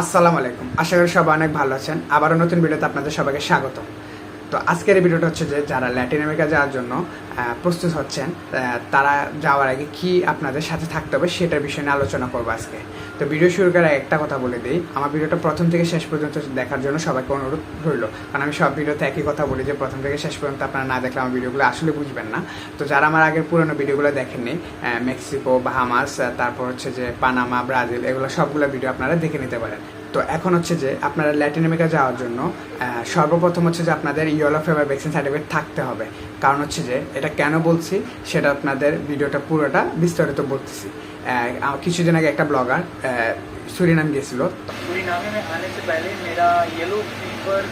আসসালামু আলাইকুম। আশা করি সবাই অনেক ভালো আছেন। আবারও নতুন ভিডিওতে আপনাদের সবাইকে স্বাগত। তো আজকের ভিডিওটা হচ্ছে যে, যারা ল্যাটিন আমেরিকা যাওয়ার জন্য প্রস্তুত হচ্ছেন তারা যাওয়ার আগে কি আপনাদের সাথে থাকতে হবে সেটার বিষয়ে নিয়ে আলোচনা করব আজকে। তো ভিডিও শুরু করার একটা কথা বলে দিই। আমার ভিডিওটা প্রথম থেকে শেষ পর্যন্ত দেখার জন্য সবাইকে অনুরোধ রইল। কারণ আমি সব ভিডিওতে একই কথা বলি যে, প্রথম থেকে শেষ পর্যন্ত আপনারা না দেখলে আমার ভিডিওগুলো আসলে বুঝবেন না। তো যারা আমার আগের পুরনো ভিডিওগুলো দেখেননি মেক্সিকো, বাহামাস তারপর হচ্ছে যে পানামা, ব্রাজিল, এগুলো সবগুলো ভিডিও আপনারা দেখে নিতে পারেন। তো এখন হচ্ছে যে, আপনারা ল্যাটিন আমেরিকা যাওয়ার জন্য সর্বপ্রথম হচ্ছে যে আপনাদের ইয়েলো ফেভার ভ্যাকসিন সার্টিফিকেট থাকতে হবে। কারণ হচ্ছে যে, এটা কেন বলছি, সেটা আপনাদের ভিডিওটা পুরোটা বিস্তারিত বলতেছি। কিছুদিন আগে একটা ব্লগার সুরিনাম গিয়েছিল सूरीनामे में आने से पहले मेरा येलो फीवर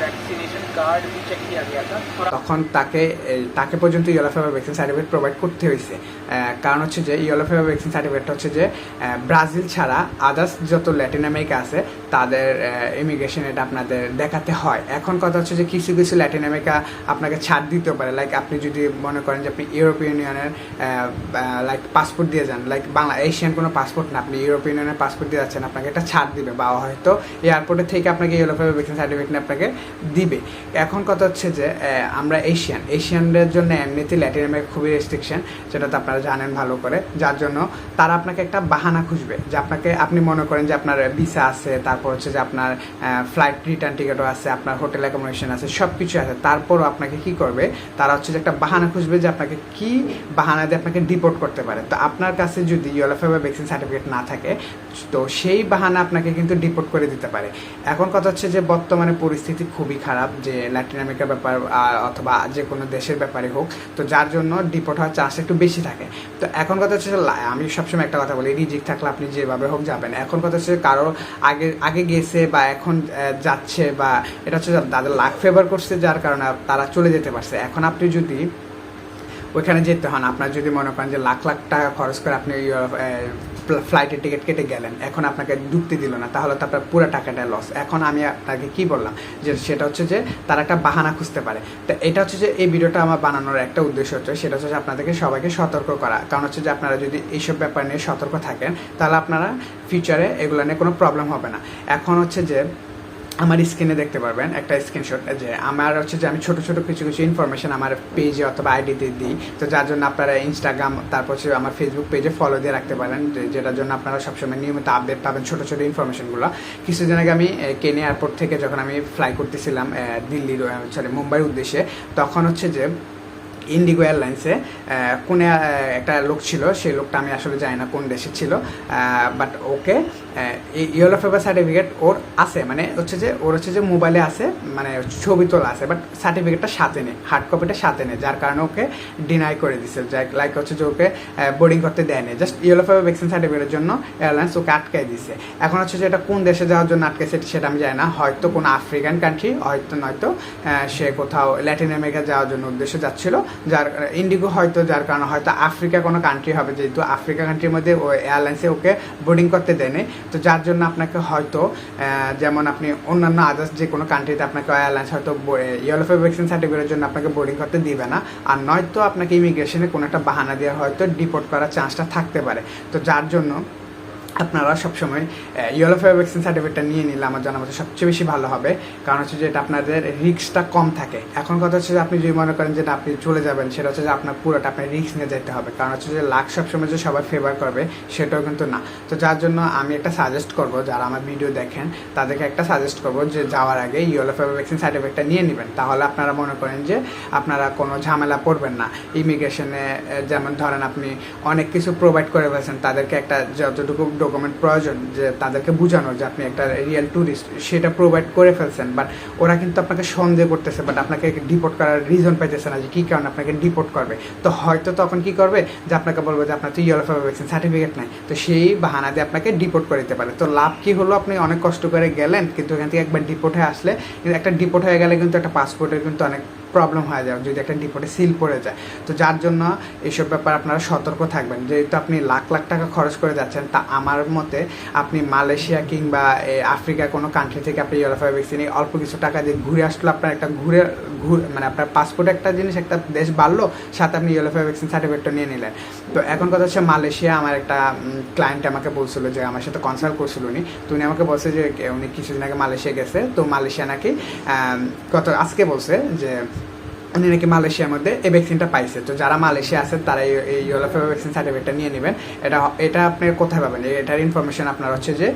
वैक्सीनेशन कार्ड भी चेक किया गया था और তখন তাকে এই, তাকে পর্যন্ত yellow fever vaccine certificate provide করতে হয়েছে আহ, কারণ হচ্ছে যে ইয়েলো ফেভার ভ্যাকসিন সার্টিফিকেট হচ্ছে যে আহ, ব্রাজিল ছাড়া আদার্স যত ল্যাটিন আমেরিকা আছে তাদের ইমিগ্রেশন এটা আপনাদের দেখাতে হয়। এখন কথা হচ্ছে যে কিছু কিছু ল্যাটিন আমেরিকা আপনাকে ছাড় দিতে পারে। লাইক আপনি যদি মনে করেন যে আপনি ইউরোপিয়ান ইউনিয়নের লাইক পাসপোর্ট দিয়ে যান লাইক বাংলা এশিয়ান কোনো পাসপোর্ট না, আপনি ইউরোপিয়ান ইউনিয়নের পাসপোর্ট দিয়ে যাচ্ছেন, আপনাকে একটা ছাড় দিবে বা হয়তো এয়ারপোর্টের থেকে আপনাকে ইয়েলো ভ্যাকসিন সার্টিফিকেট আপনাকে দিবে। এখন কথা হচ্ছে যে আমরা এশিয়ান এশিয়ানদের জন্য এমনিতে ল্যাটিন আমেরিকা খুবই রেস্ট্রিকশন যেটা তো আপনারা জানেন ভালো করে। যার জন্য তারা আপনাকে একটা বাহানা খুঁজবে, যে আপনাকে, আপনি মনে করেন যে আপনার ভিসা আছে, তারপর হচ্ছে যে আপনার ফ্লাইট রিটার্ন টিকিটও আছে, আপনার হোটেল অ্যাকোমোডেশন আছে সব কিছু আছে। তারপরও আপনাকে কি করবে? তারা হচ্ছে যে একটা বাহানা খুঁজবে যে আপনাকে কি বাহানা দিয়ে আপনাকে ডিপোর্ট করতে পারে। তো আপনার কাছে যদি ইউএলএফএ বা ভ্যাকসিন সার্টিফিকেট না থাকে, তো সেই বাহানা আপনাকে কিন্তু ডিপোর্ট করে দিতে পারে। এখন কথা হচ্ছে যে বর্তমানে পরিস্থিতি খুবই খারাপ, যে ল্যাটিন আমেরিকার ব্যাপার অথবা যে কোনো দেশের ব্যাপারে হোক, তো যার জন্য ডিপোর্ট হওয়ার চান্স একটু বেশি থাকে। তো এখন কথা হচ্ছে আমি সবসময় একটা কথা বলি, রিজিক থাকলে আপনি যেভাবে হোক যাবেন। এখন কথা হচ্ছে কারও আগে আগে গেছে বা এখন যাচ্ছে বা এটা হচ্ছে তাদের লাখ ফেভার করছে যার কারণে তারা চলে যেতে পারছে। এখন আপনি যদি ওইখানে যেতে হন, আপনার যদি মনে করেন যে লাখ লাখ টাকা খরচ করে আপনি ফ্লাইটের টিকিট কেটে গেলেন। এখন আপনাকে ঢুকতে দিল না, তাহলে তো আপনার পুরো টাকাটা লস এখন আমি আপনাকে কি বললাম? যে সেটা হচ্ছে যে তারা একটা বাহানা খুঁজতে পারে। তো এটা হচ্ছে যে এই ভিডিওটা আমার বানানোর একটা উদ্দেশ্য হচ্ছে, সেটা হচ্ছে আপনাদেরকে সবাইকে সতর্ক করা। কারণ হচ্ছে যে আপনারা যদি এইসব ব্যাপার নিয়ে সতর্ক থাকেন, তাহলে আপনারা ফিউচারে এগুলো নিয়ে কোনো প্রবলেম হবে না। এখন হচ্ছে যে আমার স্ক্রিনে দেখতে পারবেন একটা স্ক্রিনশট যে আমার হচ্ছে যে আমি ছোট ছোট কিছু কিছু ইনফরমেশন আমার পেজে অথবা আইডিতে দিই। তো যার জন্য আপনারা ইনস্টাগ্রাম তারপর হচ্ছে আমার ফেসবুক পেজে ফলো দিয়ে রাখতে পারেন যেটার জন্য আপনারা সবসময় নিয়মিত আপডেট পাবেন ছোট ছোট ইনফরমেশনগুলো কিছুদিন আগে আমি কেনে এয়ারপোর্ট থেকে যখন আমি ফ্লাই করতেছিলাম দিল্লির সরি মুম্বাইয়ের উদ্দেশ্যে, তখন হচ্ছে যে ইন্ডিগো এয়ারলাইন্সে কোন একটা লোক ছিল, সেই লোকটা আমি আসলে জানি না কোন দেশে ছিল but okay yellow fever certificate ওর আছে মানে হচ্ছে যে, ওর হচ্ছে যে মোবাইলে আছে মানে ছবি তোলা আছে বাট সার্টিফিকেটটা সাথে নেই হার্ড কপিটা সাথে নেই, যার কারণে ওকে ডিনাই করে দিছে লাইক হচ্ছে যে ওকে বোর্ডিং করতে দেয়নি। জাস্ট ইয়েলো ফেভার ভ্যাকসিন সার্টিফিকেটের জন্য এয়ারলাইন্স ওকে আটকাই দিছে। এখন হচ্ছে যে এটা কোন দেশে যাওয়ার জন্য আটকাইছে সেটা আমি জানি না, হয়তো কোনো আফ্রিকান কান্ট্রি হয়তো নয়তো সে কোথাও ল্যাটিন আমেরিকা যাওয়ার জন্য উদ্দেশ্যে যাচ্ছিল, যার ইন্ডিগো হয়তো, যার কারণে হয়তো আফ্রিকা কোনো কান্ট্রি হবে, যেহেতু আফ্রিকা কান্ট্রির মধ্যে ও এয়ারলাইন্সে ওকে বোর্ডিং করতে দেয়নি। তো যার জন্য আপনাকে হয়তো যেমন আপনি অন্যান্য আদার্স যে কোনো কান্ট্রিতে আপনাকে এয়ারলাইন্স হয়তো ইয়েলো ফেভার ভ্যাকসিন সার্টিফিকেটের জন্য আপনাকে বোর্ডিং করতে দিবে না। আর নয়তো আপনাকে ইমিগ্রেশনে কোনো একটা বাহানা দিয়ে হয়তো ডিপোর্ট করার চান্সটা থাকতে পারে। তো যার জন্য আপনারা সবসময় ইয়েলো ফেভার ভ্যাকসিন সার্টিফিকেটটা নিয়ে নিলে আমার জানা মতো সবচেয়ে বেশি ভালো হবে। কারণ হচ্ছে যে এটা আপনাদের রিস্কটা কম থাকে। এখন কথা হচ্ছে যে আপনি যদি মনে করেন যে আপনি চলে যাবেন, সেটা হচ্ছে যে আপনার পুরোটা আপনার রিস্ক নিয়ে যেতে হবে। কারণ হচ্ছে যে লাখ সবসময় যে সবাই ফেভার করবে, সেটাও কিন্তু না। তো যার জন্য আমি একটা সাজেস্ট করব, যারা আমার ভিডিও দেখেন, তাদেরকে একটা সাজেস্ট করব যে যাওয়ার আগে ইয়েলো ফেভার ভ্যাকসিন সার্টিফিকেটটা নিয়ে নেবেন। তাহলে আপনারা মনে করেন যে আপনারা কোনো ঝামেলা পড়বেন না। ইমিগ্রেশনে যেমন ধরেন আপনি অনেক কিছু প্রোভাইড করে ফেলছেন, তাদেরকে একটা যতটুকু ডকুমেন্ট প্রয়োজন যে তাদেরকে বোঝানো যে আপনি একটা রিয়েল ট্যুরিস্ট সেটা প্রোভাইড করে ফেলছেন বাট ওরা কিন্তু আপনাকে সন্দেহ করতেছে বাট আপনাকে ডিপোর্ট করার রিজন পাইতেছে না যে কী কারণে আপনাকে ডিপোর্ট করবে। তো হয়তো তখন কি করবে? যে আপনাকে বলবে যে আপনার তো ইয়েলো ভ্যাকসিন সার্টিফিকেট নাই। তো সেই বাহানা দিয়ে আপনাকে ডিপোর্ট করে দিতে পারে। তো লাভ কি হলো? আপনি অনেক কষ্ট করে গেলেন, কিন্তু এখান থেকে একবার ডিপোর্ট হয়ে আসলে একটা ডিপোর্ট হয়ে গেলে কিন্তু একটা পাসপোর্টের কিন্তু অনেক প্রবলেম হয়ে যায় যদি একটা ডিপোটে সিল পড়ে যায়। তো যার জন্য এইসব ব্যাপার আপনারা সতর্ক থাকবেন। যেহেতু আপনি লাখ লাখ টাকা খরচ করে যাচ্ছেন তা আমার মতে আপনি মালয়েশিয়া কিংবা এ, আফ্রিকার কোনো কান্ট্রি থেকে আপনি ইউরোফাই ভ্যাকসিন অল্প কিছু টাকা দিয়ে ঘুরে আসলে আপনার একটা ঘুরে মানে আপনার পাসপোর্ট একটা জিনিস একটা দেশ বাড়লো সাথে আপনি ইউরোফাই ভ্যাকসিন সার্টিফিকেটটা নিয়ে নিলেন। তো এখন কথা হচ্ছে মালয়েশিয়া আমার একটা ক্লায়েন্ট আমাকে বলছিল যে আমার সাথে কনসাল্ট করছিল উনি। তো উনি আমাকে বলছে যে উনি কিছুদিন আগে মালয়েশিয়া গেছে। তো মালয়েশিয়া নাকি কত আজকে বলছে যে উনি নাকি মালয়েশিয়ার মধ্যে এই ভ্যাকসিনটা পাইছে। তো যারা মালয়েশিয়া আছেন তারা এই- এই ইয়েলো ফিভার ভ্যাকসিন সার্টিফিকেটটা নিয়ে নেবেন। এটা এটা আপনি কোথায় পাবেন? এটার ইনফরমেশন আপনার হচ্ছে যে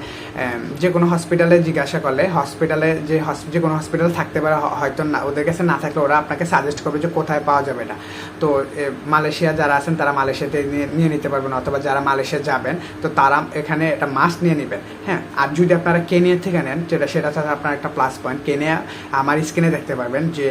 যে কোনো হসপিটালে জিজ্ঞাসা করলে হসপিটালে যে যে কোনো হসপিটাল থাকতে পারে হয়তো না ওদের কাছে না থাকলে ওরা আপনাকে সাজেস্ট করবে যে কোথায় পাওয়া যাবে এটা। তো মালয়েশিয়া যারা আছেন, তারা মালয়েশিয়াতে নিয়ে নিতে পারবেন, অথবা যারা মালয়েশিয়া যাবেন, তো তারা এখানে এটা মাস্ক নিয়ে নেবেন। হ্যাঁ আর যদি আপনারা কেনিয়া থেকে নেন, যেটা সেটা হচ্ছে আপনার একটা প্লাস পয়েন্ট কেনিয়া, আমার স্ক্রিনে দেখতে পারবেন যে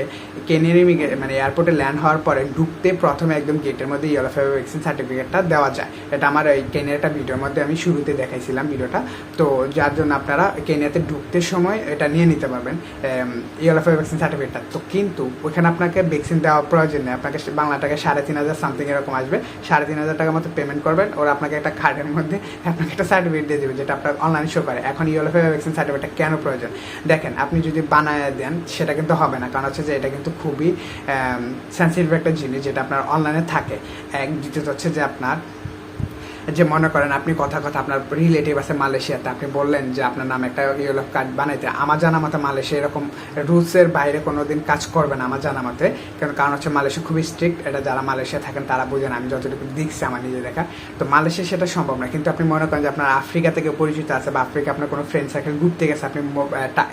কেনিয়ার মানে এয়ারপোর্টে ল্যান্ড হওয়ার পরে ঢুকতে প্রথমে একদম গেটের মধ্যে ইয়েলো ফিভার ভ্যাকসিন সার্টিফিকেটটা দেওয়া যায়। এটা আমার এই কেনিয়ার একটা ভিডিওর মধ্যে আমি শুরুতে দেখাইছিলাম ভিডিওটা তো যার জন্য আপনারা কেনিয়াতে ঢুকতে সময় এটা নিয়ে নিতে পারবেন ইয়েলো ফিভার ভ্যাকসিন সার্টিফিকেটটা তো কিন্তু ওখানে আপনাকে ভ্যাকসিন দেওয়ার প্রয়োজন নেই। আপনাকে বাংলা টাকা সাড়ে তিন হাজার সামথিং এরকম আসবে। সাড়ে তিন হাজার টাকার মতো পেমেন্ট করবেন। ওরা আপনাকে একটা কার্ডের মধ্যে আপনাকে একটা সার্টিফিকেট দিয়ে দেবে, যেটা আপনার অনলাইন শো করে। এখন ইয়েলো ফেভার ভ্যাকসিন সার্টিফিকেটটা কেন প্রয়োজন? দেখেন, আপনি যদি বানায় দেন, সেটা কিন্তু হবে না। কারণ হচ্ছে যে এটা কিন্তু খুবই সেন্সিটিভ একটা জিনিস যেটা আপনার অনলাইনে থাকে। এক, দ্বিতীয়ত হচ্ছে যে আপনার যে মনে করেন আপনি কথা কথা আপনার রিলেটিভ আছে মালয়েশিয়াতে, আপনি বললেন যে আপনার নাম একটা ইয়েলো কার্ড বানাইতে। আমার জানা মতে মালয়েশিয়া এরকম রুলসের বাইরে কোনো দিন কাজ করবে না আমার জানা মতে। কারণ কারণ হচ্ছে মালয়েশিয়া খুবই স্ট্রিক্ট এটা যারা মালয়েশিয়া থাকেন তারা বোঝেন, আমি যতটুকু দেখছি আমার নিজে দেখা। তো মালয়েশিয়া সেটা সম্ভব না। কিন্তু আপনি মনে করেন যে আপনার আফ্রিকা থেকে পরিচিত আছে বা আফ্রিকা আপনার কোনো ফ্রেন্ড সার্কেল ঘুরতে গেছে, আপনি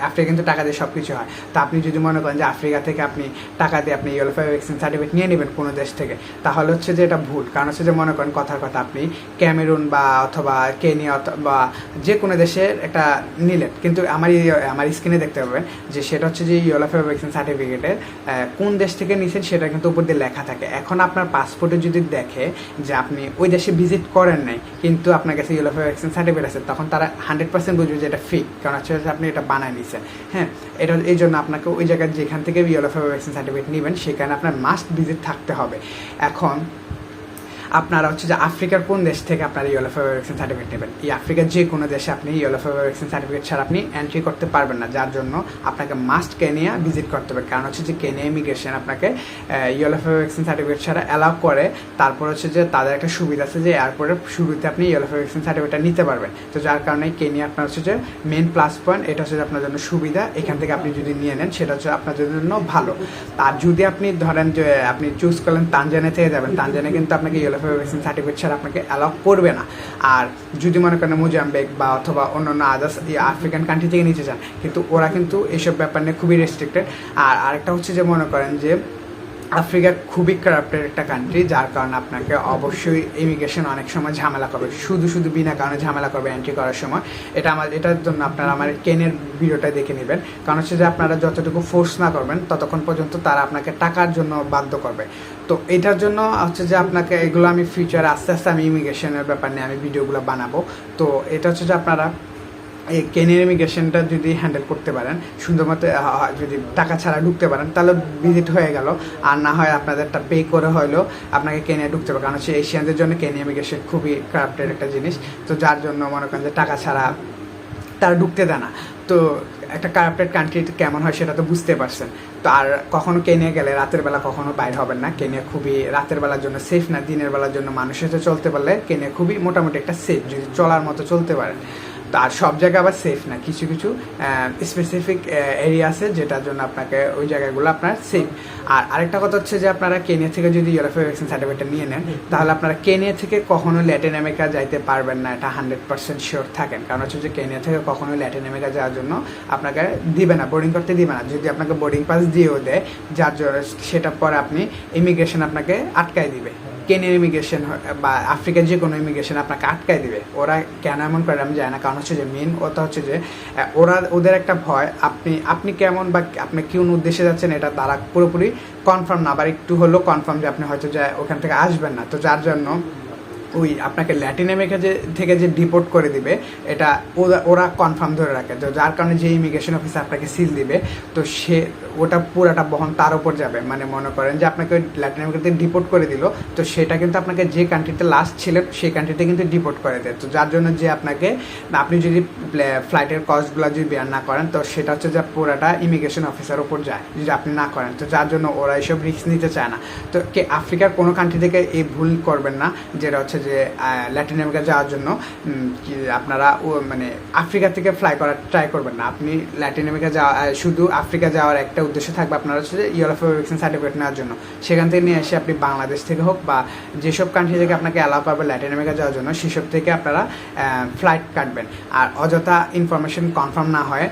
আফ্রিকা কিন্তু টাকা দিয়ে সব কিছু হয়। তো আপনি যদি মনে করেন যে আফ্রিকা থেকে আপনি টাকা দিয়ে আপনি ইয়েলো ফাইভ ভ্যাকসিন সার্টিফিকেট নিয়ে নেবেন কোনো দেশ থেকে, তাহলে হচ্ছে যে এটা ভুল। কারণ হচ্ছে যে মনে করেন কথার কথা আপনি ক্যামেরুন বা অথবা কেনিয়া বা যে কোনো দেশের একটা নিলেন। কিন্তু আমার আমার স্ক্রিনে দেখতে পাবেন যে সেটা হচ্ছে যে ইয়েলো ফাইভ ভ্যাকসিন সার্টিফিকেটের কোন দেশ থেকে নিছেন সেটা কিন্তু উপর দিয়ে লেখা থাকে। এখন আপনার পাসপোর্টে যদি দেখে যে আপনি ওই দেশে ভিজিট করেন নাই, কিন্তু আপনার কাছে ইয়েলো ফাইভ ভ্যাকসিন সার্টিফিকেট আছে, তখন তারা হান্ড্রেড পার্সেন্ট বুঝবে যে এটা ফিক কারণ হচ্ছে আপনি এটা বানায় নিছেন। হ্যাঁ এটা এই জন্য আপনাকে ওই জায়গায় যেখান থেকে ইয়েলো ফাইভ ভ্যাকসিন সার্টিফিকেট নেবেন, সেখানে আপনার মাস্ট ভিজিট থাকতে হবে। এখন আপনারা হচ্ছে যে আফ্রিকার কোন দেশ থেকে আপনারা ইয়েলো ফিভার ভ্যাকসিন সার্টিফিকেট নেবেন? এই আফ্রিকার যে কোনো দেশে আপনি ইয়েলো ফিভার ভ্যাকসিন সার্টিফিকেট ছাড়া আপনি এন্ট্রি করতে পারবেন না, যার জন্য আপনাকে মাস্ট কেনিয়া ভিজিট করতে হবে। কারণ হচ্ছে যে কেনিয়া ইমিগ্রেশন আপনাকে ইয়েলো ফিভার ভ্যাকসিন সার্টিফিকেট ছাড়া অ্যালাউ করে। তারপর হচ্ছে যে তাদের একটা সুবিধা আছে যে এয়ারপোর্টের শুরুতে আপনি ইয়েলো ফিভার ভ্যাকসিন সার্টিফিকেটটা নিতে পারবেন। তো যার কারণে কেনিয়া আপনার হচ্ছে যে মেন প্লাস পয়েন্ট এটা হচ্ছে আপনার জন্য সুবিধা। এখান থেকে আপনি যদি নিয়ে নেন, সেটা হচ্ছে আপনার জন্য ভালো। আর যদি আপনি ধরেন যে আপনি চুজ করলেন তানজানিয়া থেকে যাবেন, তানজানিয়া কিন্তু আপনাকে ইয়েলো ফিভার ভ্যাকসিন সার্টিফিকেট ছাড়া আপনাকে অ্যালাউ করবে না। আর যদি মনে করেন মোজাম্বেক বা অথবা অন্যান্য আদার্স আফ্রিকান কান্ট্রি থেকে নিতে চান, কিন্তু ওরা কিন্তু এসব ব্যাপার নিয়ে খুবই রেস্ট্রিক্টেড আর আরেকটা হচ্ছে যে মনে করেন যে আফ্রিকা খুবই কারাপ্টেড একটা কান্ট্রি যার কারণে আপনাকে অবশ্যই ইমিগ্রেশন অনেক সময় ঝামেলা করবে। শুধু শুধু বিনা কারণে ঝামেলা করবে এন্ট্রি করার সময়। এটা আমার, এটার জন্য আপনারা আমার কেনের ভিডিওটা দেখে নেবেন। কারণ হচ্ছে যে আপনারা যতটুকু ফোর্স না করবেন, ততক্ষণ পর্যন্ত তারা আপনাকে টাকার জন্য বাধ্য করবে। তো এটার জন্য হচ্ছে যে আপনাকে এগুলো আমি ফিউচারে আস্তে আস্তে আমি ইমিগ্রেশনের ব্যাপার নিয়ে আমি ভিডিওগুলো বানাবো। তো এটা হচ্ছে যে আপনারা এই কেনিয়ার ইমিগ্রেশনটা যদি হ্যান্ডেল করতে পারেন, সুন্দর মতো যদি টাকা ছাড়া ঢুকতে পারেন, তাহলে ভিজিট হয়ে গেল। আর না হয় আপনাদেরটা পে করে হলেও আপনাকে কেনিয়া ঢুকতে হবে। কারণ হচ্ছে এশিয়ানদের জন্য কেনিয়া ইমিগ্রেশন খুবই ক্রাফটের একটা জিনিস। তো যার জন্য মনে করেন যে টাকা ছাড়া তারা ঢুকতে দেয় না। তো একটা কারাপ্টেড কান্ট্রি কেমন হয় সেটা তো বুঝতে পারছেন। তো আর কখনো কেনিয়া গেলে রাতের বেলা কখনো বাইর হবেন না। কেনিয়া খুবই রাতের বেলার জন্য সেফ না, দিনের বেলার জন্য মানুষের চলতে পারলে কেনিয়া খুবই মোটামুটি একটা সেফ যদি চলার মতো চলতে পারেন। তো আর সব জায়গা আবার সেফ না। কিছু কিছু স্পেসিফিক এরিয়া আছে যেটার জন্য আপনাকে ওই জায়গাগুলো আপনার সেফ আর আরেকটা কথা হচ্ছে যে আপনারা কেনিয়া থেকে যদি ইউরোপীয় ভ্যাকসিন সার্টিফিকেটটা নিয়ে নেন তাহলে আপনারা কেনিয়া থেকে কখনো ল্যাটিন আমেরিকা যাইতে পারবেন না। এটা হান্ড্রেড পার্সেন্ট শিওর থাকেন। কারণ হচ্ছে যে কেনিয়া থেকে কখনো ল্যাটিন আমেরিকা যাওয়ার জন্য আপনাকে দিবে না বোর্ডিং করতে দিবে না। যদি আপনাকে বোর্ডিং পাস দিয়েও দেয় যার জন্য সেটা পরে আপনি ইমিগ্রেশন আপনাকে আটকায় দিবে। কেনিয়ার ইমিগ্রেশন বা আফ্রিকার যে কোনো ইমিগ্রেশন আপনাকে আটকায় দিবে? ওরা কেন এমন করে আমি জানি না, কারণ হচ্ছে যে মেন ওটা হচ্ছে যে ওরা, ওদের একটা ভয়, আপনি আপনি কেমন বা আপনি কোন উদ্দেশ্যে যাচ্ছেন এটা তারা পুরোপুরি কনফার্ম না, আবার একটু হলেও কনফার্ম যে আপনি হয়তো যে, ওখান থেকে আসবেন না। তো যার জন্য ওই আপনাকে ল্যাটিন আমেরিকা যে, থেকে যে ডিপোর্ট করে দিবে, এটা ওরা কনফার্ম ধরে রাখে। তো যার কারণে যে ইমিগ্রেশন অফিসার আপনাকে সিল দিবে, তো সে ওটা পুরাটা বহন তার উপর যাবে। মানে মনে করেন যে আপনাকে ল্যাটিন আমেরিকাতে ডিপোর্ট করে দিল। তো সেটা কিন্তু আপনাকে যে কান্ট্রিতে লাস্ট ছিলেন, সেই কান্ট্রিতে কিন্তু ডিপোর্ট করে দেয়। তো যার জন্য যে আপনাকে, আপনি যদি ফ্লাইটের কস্টগুলো যদি বেয়ার না করেন, তো সেটা হচ্ছে যে পুরাটা ইমিগ্রেশন অফিসার উপর যায়, যদি আপনি না করেন। তো যার জন্য ওরা এইসব রিস্ক নিতে চায় না। তো কে, আফ্রিকার কোনো কান্ট্রি থেকে এই ভুল করবেন না, যেটা হচ্ছে যে ল্যাটিন আমেরিকা যাওয়ার জন্য আপনারা মানে আফ্রিকা থেকে ফ্লাই করার ট্রাই করবেন না। আপনি ল্যাটিন আমেরিকা যাওয়া শুধু আফ্রিকা যাওয়ার একটা উদ্দেশ্য থাকবে আপনার হচ্ছে যে ভ্যাকসিন সার্টিফিকেট নেওয়ার জন্য। সেখান থেকে নিয়ে এসে আপনি বাংলাদেশ থেকে হোক বা যেসব কান্ট্রি থেকে আপনাকে অ্যালাউ করবে ল্যাটিন আমেরিকা যাওয়ার জন্য, সেসব থেকে আপনারা ফ্লাইট কাটবেন। আর অযথা ইনফরমেশন কনফার্ম না হয়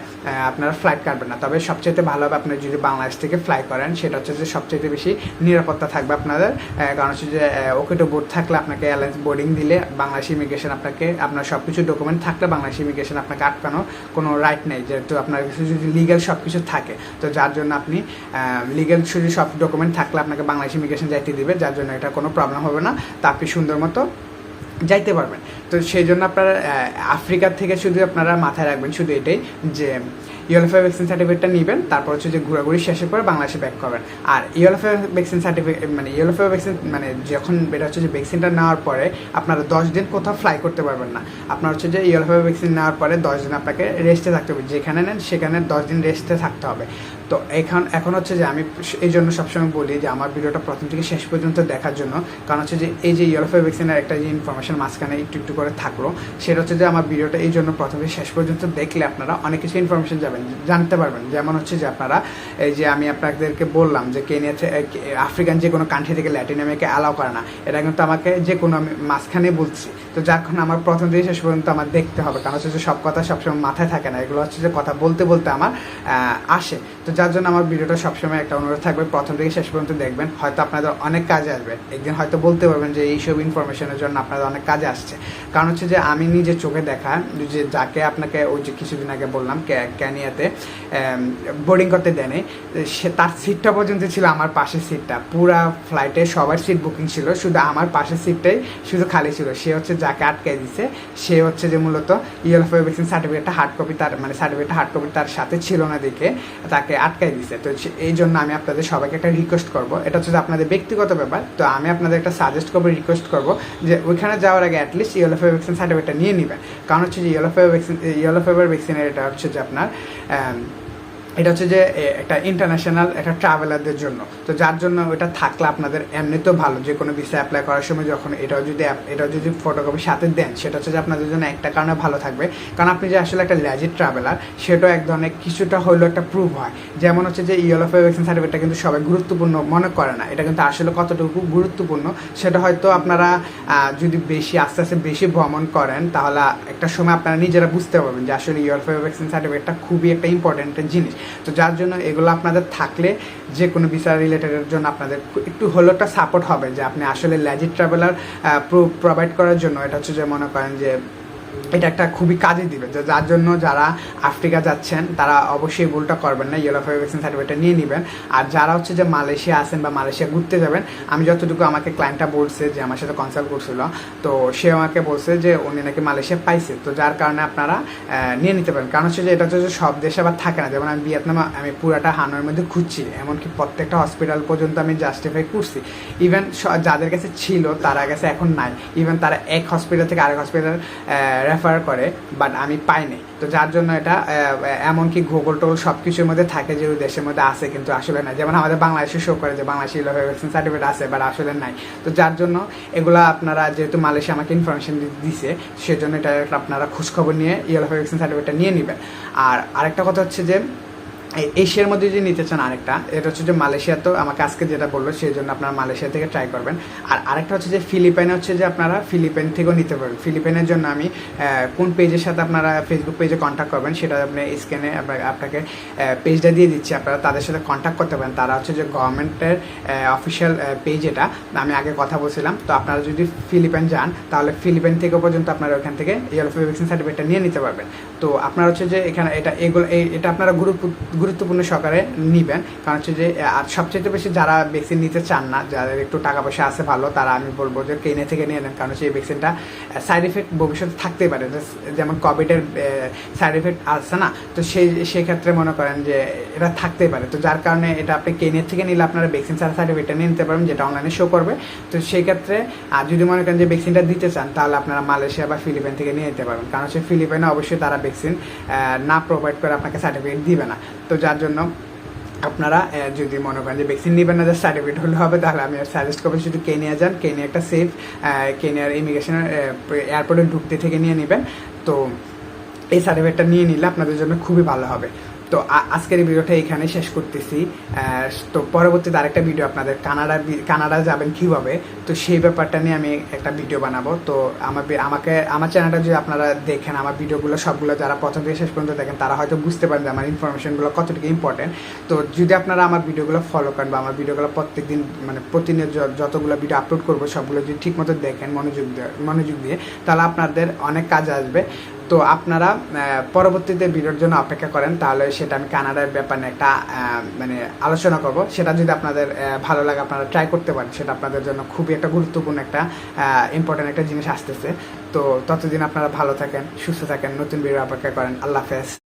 আপনারা ফ্লাইট কাটবেন না। তবে সবচেয়ে ভালো হবে আপনি যদি বাংলাদেশ থেকে ফ্লাই করেন, সেটা হচ্ছে যে সবচেয়ে বেশি নিরাপত্তা থাকবে আপনাদের। কারণ হচ্ছে যে ওকেটো বোর্ড থাকলে আপনাকে এয়ারলাইন্স বোর্ডিং দিলে বাংলাদেশ ইমিগ্রেশন আপনাকে, আপনার সব কিছু ডকুমেন্ট থাকলে বাংলাদেশ ইমিগ্রেশন আপনাকে আটকানোর কোনো রাইট নেই। যেহেতু আপনার কাছে যদি লিগ্যাল সব কিছু থাকে, তো যার জন্য আপনি লিগ্যাল শুধু সব ডকুমেন্ট থাকলে আপনাকে বাংলাদেশ ইমিগ্রেশন যাইতে দিবে, যার জন্য এটা কোনো প্রবলেম হবে না। তা আপনি সুন্দর মতো যাইতে পারবেন। তো সেই জন্য আপনারা আফ্রিকার থেকে শুধু আপনারা মাথায় রাখবেন শুধু এটাই যে ইউএলএফআই ভ্যাকসিন সার্টিফিকেটটা নেবেন, তারপর হচ্ছে যে ঘোরাঘুরি শেষের পরে বাংলাদেশে ব্যাক করবেন। আর ইউএলএফআই ভ্যাকসিন সার্টিফিকেট মানে ইউএলএফআই ভ্যাকসিন মানে যখন এটা হচ্ছে যে ভ্যাকসিনটা নেওয়ার পরে আপনারা দশ দিন কোথাও ফ্লাই করতে পারবেন না। আপনার হচ্ছে যে ইউএলএফআই ভ্যাকসিন নেওয়ার পরে দশ দিন আপনাকে রেস্টে থাকতে হবে। যেখানে নেন সেখানে দশ দিন রেস্টে থাকতে হবে। তো এখন এখন হচ্ছে যে আমি এই জন্য সবসময় বলি যে আমার ভিডিওটা প্রথম থেকে শেষ পর্যন্ত দেখার জন্য। কারণ হচ্ছে যে এই যে ইউরোফাই ভ্যাকসিনের একটা যে ইনফরমেশন মাঝখানে একটু একটু করে থাকল, সেটা হচ্ছে যে আমার ভিডিওটা এই জন্য প্রথম শেষ পর্যন্ত দেখলে আপনারা অনেক কিছু ইনফরমেশন যাবেন জানতে পারবেন। যেমন হচ্ছে যে আপনারা এই যে আমি আপনাদেরকে বললাম যে কেনিয়া থেকে আফ্রিকান যে কোনো কান্ট্রি থেকে ল্যাটিন আমেরিকা অ্যালাউ করে না, এটা কিন্তু আমাকে যে কোনো আমি মাঝখানে বলছি। তো যখন আমার প্রথম থেকে শেষ পর্যন্ত আমার দেখতে হবে। কারণ হচ্ছে যে সব কথা সবসময় মাথায় থাকে না। এগুলো হচ্ছে যে কথা বলতে বলতে আমার আসে। তো যার জন্য আমার ভিডিওটা সবসময় একটা অনুরোধ থাকবে, প্রথম থেকে শেষ পর্যন্ত দেখবেন। হয়তো আপনাদের অনেক কাজে আসবে। একদিন হয়তো বলতে পারবেন যে এইসব ইনফরমেশনের জন্য আপনাদের অনেক কাজে আসছে। কারণ হচ্ছে যে আমি নিজে চোখে দেখা, যে যাকে আপনাকে ওই যে কিছুদিন আগে বললাম ক্যানিয়াতে বোর্ডিং করতে দেয়নি, সে তার সিটটা পর্যন্ত ছিল আমার পাশের সিটটা পুরা ফ্লাইটে সবার সিট বুকিং ছিল, শুধু আমার পাশের সিটটাই শুধু খালি ছিল। সে হচ্ছে যাকে আটকে দিছে, সে হচ্ছে যে মূলত ইএলএফ ভ্যাকসিন সার্টিফিকেটটা হার্ড কপি তার মানে সার্টিফিকেটটা হার্ড কপি তার সাথে ছিল না দেখে তাকে আটকাই দিছে। তো এই জন্য আমি আপনাদের সবাইকে একটা রিকোয়েস্ট করব। এটা হচ্ছে আপনাদের ব্যক্তিগত ব্যাপার। তো আমি আপনাদের একটা সাজেস্ট করব রিকোয়েস্ট করব যে ওইখানে যাওয়ার আগে অ্যাটলিস্ট ইয়েলো ফেভার ভ্যাকসিন সার্টিফিকেটটা নিয়ে নেবেন। কারণ হচ্ছে যে yellow fever vaccine yellow fever ভ্যাকসিনের এটা হচ্ছে যে আপনার এটা হচ্ছে যে একটা ইন্টারন্যাশনাল একটা ট্রাভেলারদের জন্য। তো যার জন্য ওটা থাকলে আপনাদের এমনিতেও ভালো। যে কোনো ভিসা অ্যাপ্লাই করার সময় যখন এটাও যদি এটাও যদি ফটোকপি সাথে দেন, সেটা হচ্ছে যে আপনাদের জন্য একটা কারণে ভালো থাকবে। কারণ আপনি যে আসলে একটা ল্যাজিট ট্রাভেলার সেটাও এক ধরনের কিছুটা হলেও একটা প্রুভ হয়। যেমন হচ্ছে যে ইয়েলোফে ভ্যাকসিন সার্টিফিকেটটা কিন্তু সবাই গুরুত্বপূর্ণ মনে করে না। এটা কিন্তু আসলে কতটুকু গুরুত্বপূর্ণ, সেটা হয়তো আপনারা যদি বেশি, আস্তে আস্তে বেশি ভ্রমণ করেন, তাহলে একটা সময় আপনারা নিজেরা বুঝতে পারবেন যে আসলে ইয়েলোফে ভ্যাকসিন সার্টিফিকেটটা খুবই একটা ইম্পর্টেন্ট জিনিস। তো যার জন্য এগুলো আপনাদের থাকলে যে কোনো ভিসা রিলেটেডের জন্য আপনাদের একটু হলেও একটা সাপোর্ট হবে যে আপনি আসলে ল্যাজিট ট্রাভেলার প্রোভাইড করার জন্য। এটা হচ্ছে যে মনে করেন যে এটা একটা খুবই কাজে দিবে। যার জন্য যারা আফ্রিকা যাচ্ছেন, তারা অবশ্যই ভুলটা করবেন না ইয়েলো ফেভার ভ্যাকসিন সার্টিফিকেটটা নিয়ে নেবেন। আর যারা হচ্ছে যে মালয়েশিয়া আছেন বা মালয়েশিয়া ঘুরতে যাবেন, আমি যতটুকু আমাকে ক্লায়েন্টটা বলছে যে আমার সাথে কনসাল্ট করছিল, তো সে আমাকে বলছে যে উনি নাকি মালয়েশিয়া পাইছে। তো যার কারণে আপনারা নিয়ে নিতে পারেন। কারণ হচ্ছে যে এটা হচ্ছে সব দেশে আবার থাকে না। যেমন আমি ভিয়েতনামে, আমি পুরাটা হানোয়ের মধ্যে খুঁজছি এমনকি প্রত্যেকটা হসপিটাল পর্যন্ত আমি জাস্টিফাই করছি। ইভেন যাদের কাছে ছিল, তারা কাছে এখন নাই। ইভেন তারা এক হসপিটাল থেকে আরেক হসপিটাল রেফার করে বাট আমি পাইনি তো যার জন্য এটা এমনকি গুগল টোগল সব কিছুর মধ্যে থাকে যে ওই দেশের মধ্যে আছে, কিন্তু আসলে না যেমন আমাদের বাংলাদেশে শো করে যে বাংলাদেশি ভ্যাকসিন সার্টিফিকেট আছে বাট আসলে নাই। তো যার জন্য এগুলো আপনারা যেহেতু মালয়েশিয়া আমাকে ইনফরমেশন দিছে, সেজন্য এটা আপনারা খোঁজখবর নিয়ে ইয়েলো ভ্যাকসিন সার্টিফিকেটটা নিয়ে নেবেন। আর আরেকটা কথা হচ্ছে যে এশিয়ার মধ্যে যদি নিতে চান আরেকটা, এটা হচ্ছে যে মালয়েশিয়া তো আমাকে আজকে যেটা বলল সেই জন্য আপনারা মালয়েশিয়া থেকে ট্রাই করবেন। আর আরেকটা হচ্ছে যে ফিলিপাইনে হচ্ছে যে আপনারা ফিলিপাইন থেকেও নিতে পারবেন। ফিলিপাইনের জন্য আমি কোন পেজের সাথে আপনারা ফেসবুক পেজে কন্ট্যাক্ট করবেন সেটা আপনি স্ক্যানে আপনাকে পেজটা দিয়ে দিচ্ছি। আপনারা তাদের সাথে কন্ট্যাক্ট করতে পারেন। তারা হচ্ছে যে গভর্নমেন্টের অফিসিয়াল পেজ এটা। আমি আগে কথা বলছিলাম। তো আপনারা যদি ফিলিপাইন যান, তাহলে ফিলিপাইন থেকে পর্যন্ত আপনারা ওখান থেকে ইয়েলো ভ্যাকসিন সার্টিফিকেটটা নিয়ে নিতে পারবেন। তো আপনারা হচ্ছে যে এখানে এটা এগুলো এটা আপনারা গুরুত্ব, গুরুত্বপূর্ণ সহকারে নিবেন। কারণ হচ্ছে যে আর সবচেয়ে বেশি যারা ভ্যাকসিন নিতে চান না, যাদের একটু টাকা পয়সা আছে ভালো, তারা আমি বলব যে কেনে থেকে নিয়ে নেন। কারণ হচ্ছে এই ভ্যাকসিনটা সাইড এফেক্ট ভবিষ্যতে থাকতেই পারে। যেমন কোভিডের সাইড এফেক্ট আছে না, তো সেই সেই ক্ষেত্রে মনে করেন যে এটা থাকতেই পারে। তো যার কারণে এটা আপনি কেনের থেকে নিলে আপনারা ভ্যাকসিন ছাড়া সাইড এফেক্টটা নিয়ে নিতে পারবেন, যেটা অনলাইনে শো করবে। তো সেই ক্ষেত্রে, আর যদি মনে করেন যে ভ্যাকসিনটা দিতে চান, তাহলে আপনারা মালয়েশিয়া বা ফিলিপাইন থেকে নিয়ে নিতে পারবেন। কারণ হচ্ছে ফিলিপাইনে অবশ্যই তারা ভ্যাকসিন না প্রোভাইড করে আপনাকে সার্টিফিকেট দিবে না। তো যার জন্য আপনারা যদি মনে করেন যে ভ্যাকসিন নেবেন না যে সার্টিফিকেট হলে হবে, তাহলে আমি সাজেস্ট করব শুধু কেনিয়া যান। কেনিয়া একটা সেফ কেনিয়ার ইমিগ্রেশনের এয়ারপোর্টে ঢুকতে থেকে নিয়ে নেবেন। তো এই সার্টিফিকেটটা নিয়ে নিলে আপনাদের জন্য খুবই ভালো হবে। তো আজকের এই ভিডিওটা এখানে শেষ করতেছি। তো পরবর্তীতে আরেকটা ভিডিও আপনাদের কানাডা কানাডা যাবেন কীভাবে? তো সেই ব্যাপারটা নিয়ে আমি একটা ভিডিও বানাবো। তো আমার আমাকে আমার চ্যানেলটা যদি আপনারা দেখেন, আমার ভিডিওগুলো সবগুলো যারা প্রথম থেকে শেষ পর্যন্ত দেখেন, তারা হয়তো বুঝতে পারেন যে আমার ইনফরমেশনগুলো কতটুকু ইম্পর্টেন্ট তো যদি আপনারা আমার ভিডিওগুলো ফলো করেন বা আমার ভিডিওগুলো প্রত্যেক দিন মানে প্রতিনিয়ত যতগুলো ভিডিও আপলোড করব, সবগুলো যদি ঠিক মতো দেখেন মনোযোগ দিয়ে মনোযোগ দিয়ে, তাহলে আপনাদের অনেক কাজে আসবে। তো আপনারা পরবর্তীতে ভিডিওর জন্য অপেক্ষা করেন, তাহলে সেটা আমি কানাডার ব্যাপারে একটা মানে আলোচনা করব। সেটা যদি আপনাদের ভালো লাগে, আপনারা ট্রাই করতে পারেন। সেটা আপনাদের জন্য খুবই একটা গুরুত্বপূর্ণ একটা ইম্পর্টেন্ট একটা জিনিস আসতেছে। তো ততদিন আপনারা ভালো থাকেন, সুস্থ থাকেন। নতুন ভিডিও অপেক্ষা করেন। আল্লাহ হাফেজ।